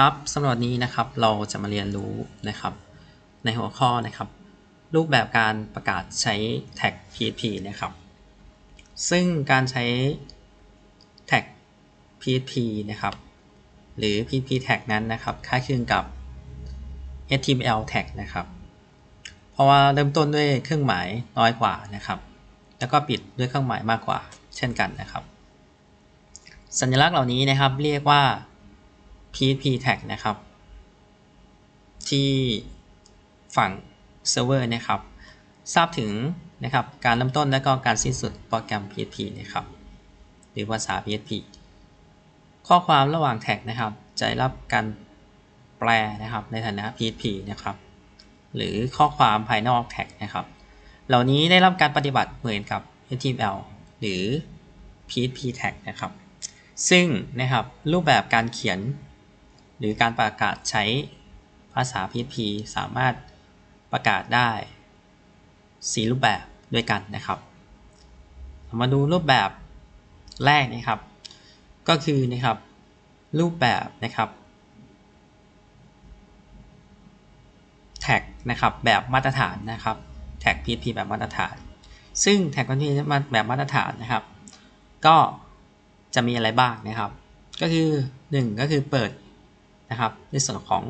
ครับสำหรับนนี้นะครับเราจะมาเรียนรู้นะครับ ในหัวข้อนะครับ รูปแบบการประกาศใช้แท็ก PHP นะครับ ซึ่งการใช้แท็ก PHP นะครับ หรือ PHP tag นั้นนะครับคล้ายคลึงกับ HTML tag นะครับ เพราะว่าเริ่มต้นด้วยเครื่องหมายน้อยกว่านะครับ แล้วก็ปิดด้วยเครื่องหมายมากกว่า เช่นกันนะครับ สัญลักษณ์เหล่านี้นะครับเรียกว่า PHP tag นะครับ ที่ฝั่งเซิร์ฟเวอร์นะครับ ทราบถึงนะครับการเริ่มต้นและก็การสิ้นสุดโปรแกรม PHP นะครับ หรือภาษา PHP ข้อความระหว่างแท็กนะครับ จะได้รับการแปลนะครับในฐานะ PHP นะครับ หรือข้อความภายนอกแท็กนะครับ เหล่านี้ได้รับการปฏิบัติเหมือนกับ HTML หรือ PHP tag นะครับ ซึ่งนะครับรูปแบบการเขียน หรือการประกาศใช้ภาษา PHP สามารถประกาศได้ 4 รูปแบบด้วยกันนะครับ มาดูรูปแบบแรกนะครับ ก็คือนะครับรูปแบบนะครับแท็กนะครับแบบมาตรฐานนะครับแท็ก PHP แบบมาตรฐาน ซึ่งแท็ก PHP แบบมาตรฐานนะครับ ก็จะมีอะไรบ้างนะครับ ก็คือ 1 ก็คือเปิด นะครับ ในส่วนของ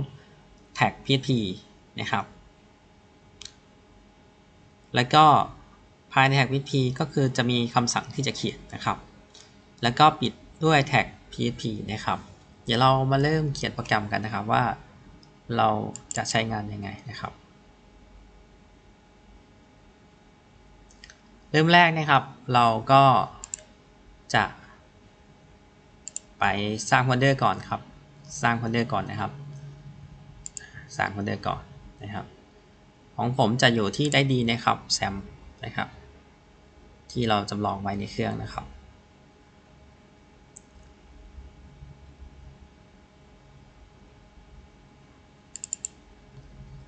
แท็ก PHP นะครับ แล้วก็ภายในแท็ก PHP ก็คือจะมีคำสั่งที่จะเขียนนะครับ แล้วก็ปิดด้วยแท็ก PHP นะครับ เดี๋ยวเรามาเริ่มเขียนโปรแกรมกันนะครับว่า เราจะใช้งานยังไงนะครับ เริ่มแรกนะครับ เราก็จะไปสร้างโฟลเดอร์ก่อนครับ สร้างโฟลเดอร์ก่อนนะครับ สร้างโฟลเดอร์ก่อนนะครับ ของผมจะอยู่ที่ได้ดีนะครับแซมนะครับ ที่เราจำลองไว้ในเครื่องนะครับ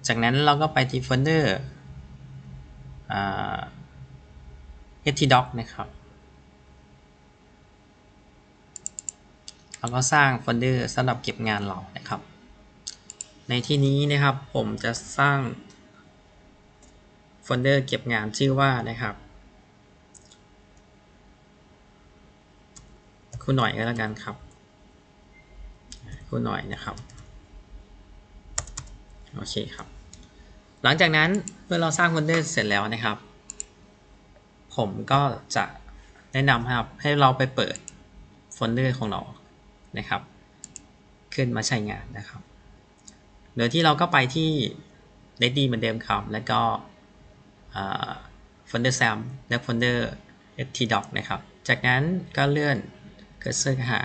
จากนั้นเราก็ไปที่โฟลเดอร์ htdoc นะครับ แล้วก็สร้างโฟลเดอร์สำหรับเก็บงานเรานะครับ ในที่นี้นะครับผมจะสร้างโฟลเดอร์เก็บงานชื่อว่านะครับคุณหน่อยก็แล้วกันครับคุณหน่อยนะครับโอเคครับ หลังจากนั้นเมื่อเราสร้างโฟลเดอร์เสร็จแล้วนะครับ ผมก็จะแนะนำครับให้เราไปเปิดโฟลเดอร์ของเรา นะครับ ขึ้นมาใช้งานนะครับโดยที่เราก็ไปที่ ready เหมือนเดิมครับ แล้วก็โฟลเดอร์ sam และโฟลเดอร์ htdoc นะครับ จากนั้นก็เลื่อนเคอร์เซอร์หา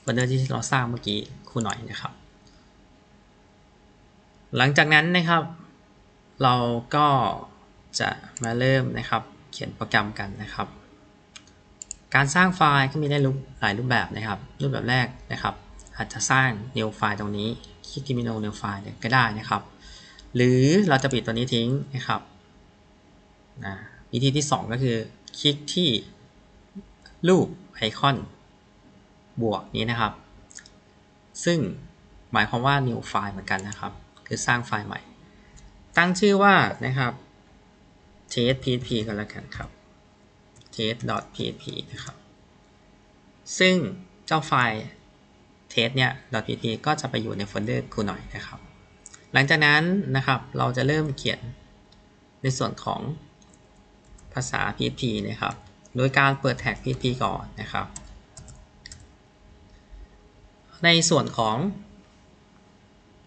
โฟลเดอร์ที่เราสร้างเมื่อกี้คู่หน่อยนะครับ หลังจากนั้นนะครับ เราก็จะมาเริ่มนะครับ เขียนโปรแกรมกันนะครับ การสร้างไฟล์ก็มีได้รูปหลายรูปแบบนะครับ รูปแบบแรกนะครับ อาจจะสร้าง new ไฟล์ตรงนี้คลิกที่เมนู new ไฟล์ก็ได้นะครับ หรือเราจะปิดตัวนี้ทิ้งนะครับวิธีที่ 2 ก็คือคลิกที่รูปไอคอนบวกนี้นะครับ ซึ่งหมายความว่า new ไฟล์เหมือนกันนะครับ คือสร้างไฟล์ใหม่ ตั้งชื่อว่านะครับ test.php กันแล้วกันครับ test.php นะครับ ซึ่งเจ้าไฟล์ test เนี่ย .php ก็จะไปอยู่ในโฟลเดอร์ครูหน่อยนะครับ หลังจากนั้นนะครับเราจะเริ่มเขียนในส่วนของภาษา PHP นะครับ โดยการเปิดแท็ก PHP ก่อนนะครับ ในส่วนของ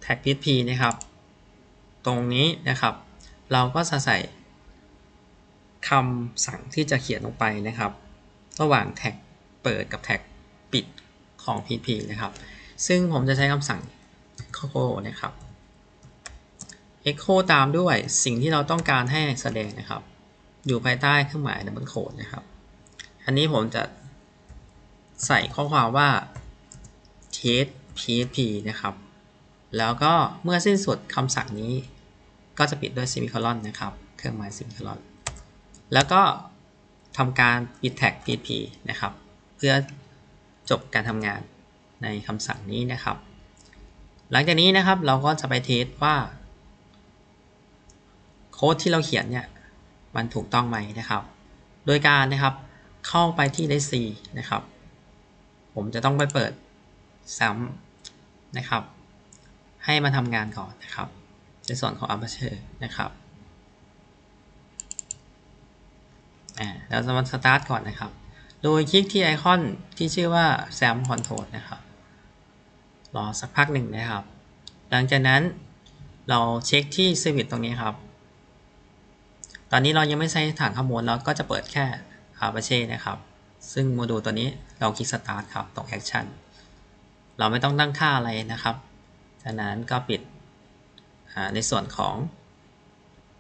แท็ก PHP นะครับ ตรงนี้นะครับ เราก็จะใส่ คำสั่งที่จะเขียนลงไปนะครับ ระหว่างแท็กเปิดกับแท็กปิดของ PP นะครับ ซึ่งผมจะใช้คำสั่ง echo นะครับ echo ตามด้วยสิ่งที่เราต้องการให้แสดงนะครับ อยู่ภายใต้เครื่องหมาย double quote นะครับ อันนี้ผมจะใส่ข้อความว่า test php นะครับ แล้วก็เมื่อสิ้นสุดคำสั่งนี้ก็จะปิดด้วย semicolon นะครับ เครื่องหมาย semicolon แล้วก็ทำการปิดแท็ก php นะครับ เพื่อจบการทำงานในคำสั่งนี้นะครับ หลังจากนี้นะครับเราก็จะไปเทสว่าโค้ดที่เราเขียนเนี่ยมันถูกต้องไหมนะครับ โดยการนะครับเข้าไปที่ d c นะครับ ผมจะต้องไปเปิดซ้ำนะครับ ให้มาทำงานก่อนนะครับ ในส่วนของ Aperture นะครับอ่า เราจะมาสตาร์ทก่อนนะครับ โดยคลิกที่ไอคอนที่ชื่อว่า SAM Control นะครับ รอสักพักหนึ่งนะครับ หลังจากนั้นเราเช็คที่ Service ตรงนี้ครับ ตอนนี้เรายังไม่ใช้ฐานข้อมูลเราก็จะเปิดแค่ Apache นะครับ ซึ่งโมดูลตัวนี้เราคลิก Start ครับตรง Action เราไม่ต้องตั้งค่าอะไรนะครับ จากนั้นก็ปิดในส่วนของ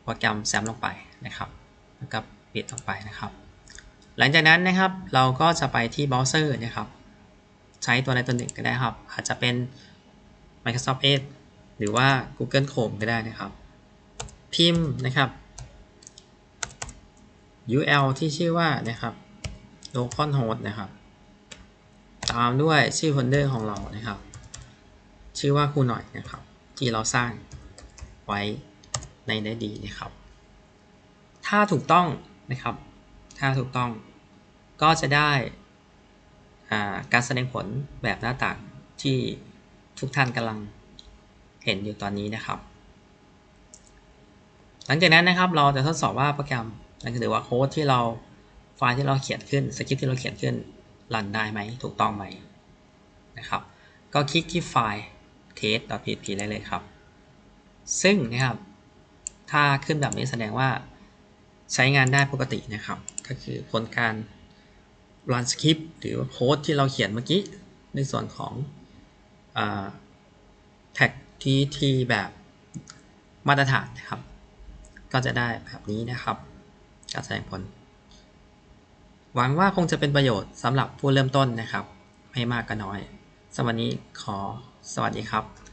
โปรแกรม SAM ลงไปนะครับแล้วก็ ปิดลงไปนะครับ หลังจากนั้นนะครับเราก็จะไปที่เบราว์เซอร์นะครับใช้ตัวใดตัวหนึ่งก็ได้ครับ อาจจะเป็น Microsoft Edge หรือว่า Google Chrome ก็ได้นะครับ พิมพ์นะครับ URL ที่ชื่อว่านะครับ localhost นะครับ ตามด้วยชื่อโฟลเดอร์ของเรานะครับ ชื่อว่าครูหน่อยนะครับ ที่เราสร้างไว้ในได้ดีนะครับ ถ้าถูกต้อง นะครับ ถ้าถูกต้องก็จะได้การแสดงผลแบบหน้าต่างที่ทุกท่านกำลังเห็นอยู่ตอนนี้นะครับ หลังจากนั้นนะครับเราจะทดสอบว่าโปรแกรมนั่นคือว่าโค้ดที่เราไฟล์ที่เราเขียนขึ้นสคริปต์ที่เราเขียนขึ้นรันได้ไหมถูกต้องไหมนะครับ ก็คลิกที่ไฟล์ test.php ได้เลยครับ ซึ่งนะครับถ้าขึ้นแบบนี้แสดงว่า ใช้งานได้ปกตินะครับ ก็คือผลการ run script หรือว่าโค้ดที่เราเขียนเมื่อกี้ ในส่วนของแท็ก TT แบบมาตรฐานนะครับ ก็จะได้แบบนี้นะครับ การแสดงผล หวังว่าคงจะเป็นประโยชน์สำหรับผู้เริ่มต้นนะครับ ไม่มากก็น้อย สวันนี้ขอสวัสดีครับ